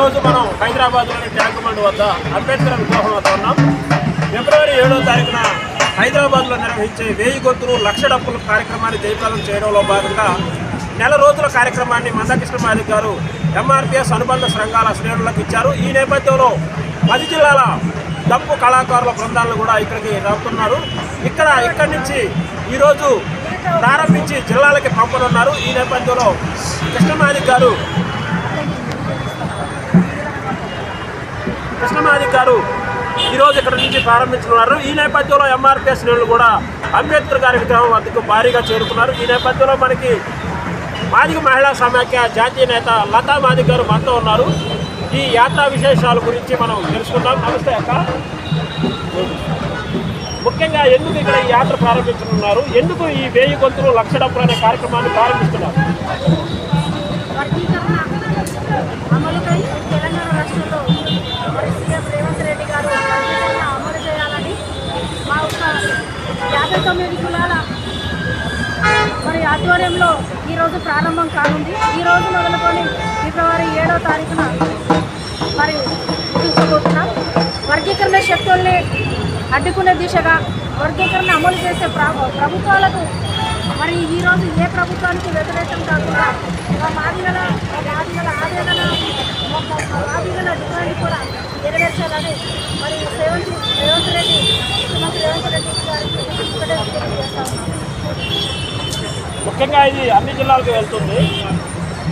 రోజు మనం హైదరాబాద్లోని ట్యాంక్ బండ్ వద్ద అంబేద్కర్ విగ్రహం వద్ద ఉన్నాం. ఫిబ్రవరి ఏడో తారీఖున హైదరాబాద్లో నిర్వహించే వేయి గొంతులు లక్ష డప్పుల కార్యక్రమాన్ని జయప్రదం చేయడంలో భాగంగా నెల రోజుల కార్యక్రమాన్ని మందకృష్ణ మాదిక్ గారు ఎంఆర్పిఎస్ అనుబంధ సంఘాల శ్రేణులకు ఇచ్చారు. ఈ నేపథ్యంలో పది జిల్లాల డప్పు కళాకారుల బృందాలను కూడా ఇక్కడికి రమ్ముతున్నారు ఇక్కడ ఇక్కడి నుంచి ఈరోజు ప్రారంభించి జిల్లాలకి పంపనున్నారు. ఈ నేపథ్యంలో కృష్ణమాదిక్ గారు కృష్ణమాది గారు ఈరోజు ఇక్కడ నుంచి ప్రారంభించనున్నారు. ఈ నేపథ్యంలో ఎంఆర్పిఎస్ శ్రేణులు కూడా అంబేద్కర్ గారి విగ్రహం వద్దకు భారీగా చేరుకున్నారు. ఈ నేపథ్యంలో మనకి మాదిగ మహిళా సమాఖ్య జాతీయ నేత లతా మాదిక్ గారు మనతో ఉన్నారు. ఈ యాత్రా విశేషాల గురించి మనం తెలుసుకుందాం. నమస్తే అక్క. ముఖ్యంగా ఎందుకు ఇక్కడ ఈ యాత్ర ప్రారంభించనున్నారు? ఎందుకు ఈ వేయి గొంతులు లక్ష డబ్బులు అనే కార్యక్రమాన్ని ప్రారంభిస్తున్నారు వర్గీకరణ అమలుకై తెలంగాణ రాష్ట్రంలో మరి సీఎం రేవంత్ రెడ్డి గారు వర్గీకరణ అమలు చేయాలని మా యొక్క యాభై తొమ్మిది కులాల మరి ఆధ్వర్యంలో ఈరోజు ప్రారంభం కానుంది. ఈ రోజు మొదలుకొని ఫిబ్రవరి ఏడో తారీఖున మరి ముగించబోతున్నాం. వర్గీకరణ శక్తుల్ని అడ్డుకునే దిశగా వర్గీకరణ అమలు చేసే ప్రభుత్వాలకు మరి ఈరోజు ఏ ప్రభుత్వానికి వ్యతిరేకం కాకుండా మా మాదిగల మా మాదిగల ఆవేదన మా మాదిగల డిమాండ్ కూడా నెరవేర్చాలని మరి రేవంత్ రేవంత్ రెడ్డి ముఖ్యమంత్రి రేవంత్ రెడ్డి గారికి ముఖ్యంగా ఇది అన్ని జిల్లాలకు వెళ్తుంది.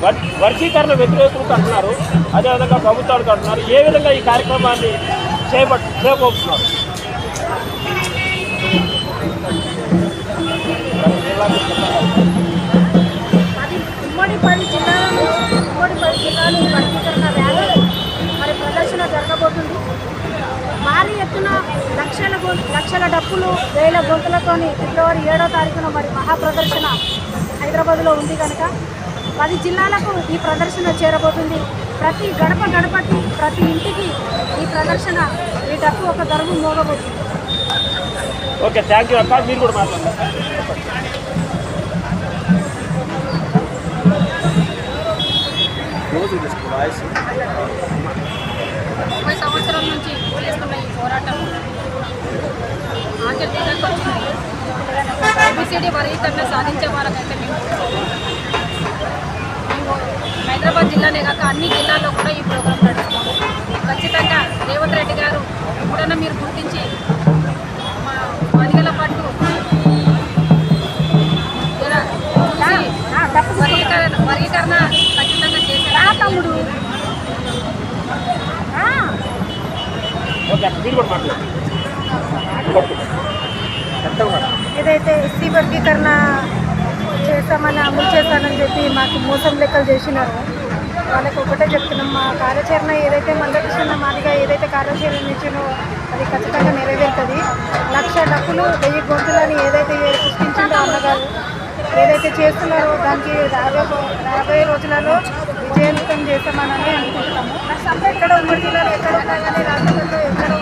వర్- వర్గీకరణ వ్యతిరేకులకు అంటున్నారు. అదేవిధంగా ప్రభుత్వాలకు అంటున్నారు. ఏ విధంగా ఈ కార్యక్రమాన్ని చేపట్ చేయబోతున్నారు ఉమ్మడి పది జిల్లాల నుంచి ఉమ్మడి పది జిల్లాలు వర్గీకరణ డప్పులు వేల గొంతులతోని ఫిబ్రవరి ఏడో తారీఖున మరి మహా ప్రదర్శన హైదరాబాద్లో ఉంది కనుక పది జిల్లాలకు ఈ ప్రదర్శన చేరబోతుంది. ప్రతి గడప గడపకి ప్రతి ఇంటికి ఈ ప్రదర్శన ఈ డప్పు ఒక ధర్మం మోగబోతుంది. ఓకే థ్యాంక్ యూ అక్క. మీరు కూడా మాట్లాడండి. ఏబిసిడి వర్గీకరణ సాధించే వాళ్ళకైతే మేము మేము హైదరాబాద్ జిల్లానే కాక అన్ని జిల్లాల్లో కూడా ఈ ప్రోగ్రాం నడుస్తున్నాము ఖచ్చితంగా రేవంత్ రెడ్డి గారు ఎప్పుడైనా మీరు గుర్తించి మా మదిగల పట్టు వర్గీకరణ వర్గీకరణ ఖచ్చితంగా చేసే రా తమ్ముడు. ఆ. ఓకే అక్క మీరు కూడా మాట్లాడండి ఏదైతే ఎస్సీ వర్గీకరణ చేస్తామని అమలు చేస్తానని చెప్పి మాకు మోసం లెక్కలు చేసినారు. వాళ్ళకి ఒకటే చెప్తున్నాం మా కార్యాచరణ ఏదైతే మందకృష్ణ మాదిగా ఏదైతే కార్యాచరణ ఇచ్చినో అది ఖచ్చితంగా నెరవేరుతుంది. లక్ష డబ్బులు వెయ్యి గొంతులని ఏదైతే సృష్టించిందో అన్నగారు ఏదైతే చేస్తున్నారో దానికి రాబో రాబోయే రోజులలో విజయవంతం చేస్తామని అనుకుంటున్నాము. ఎక్కడ ఉన్న జిల్లాలో ఎక్కడ ఉన్నా కానీ రాష్ట్రంలో ఎక్కడ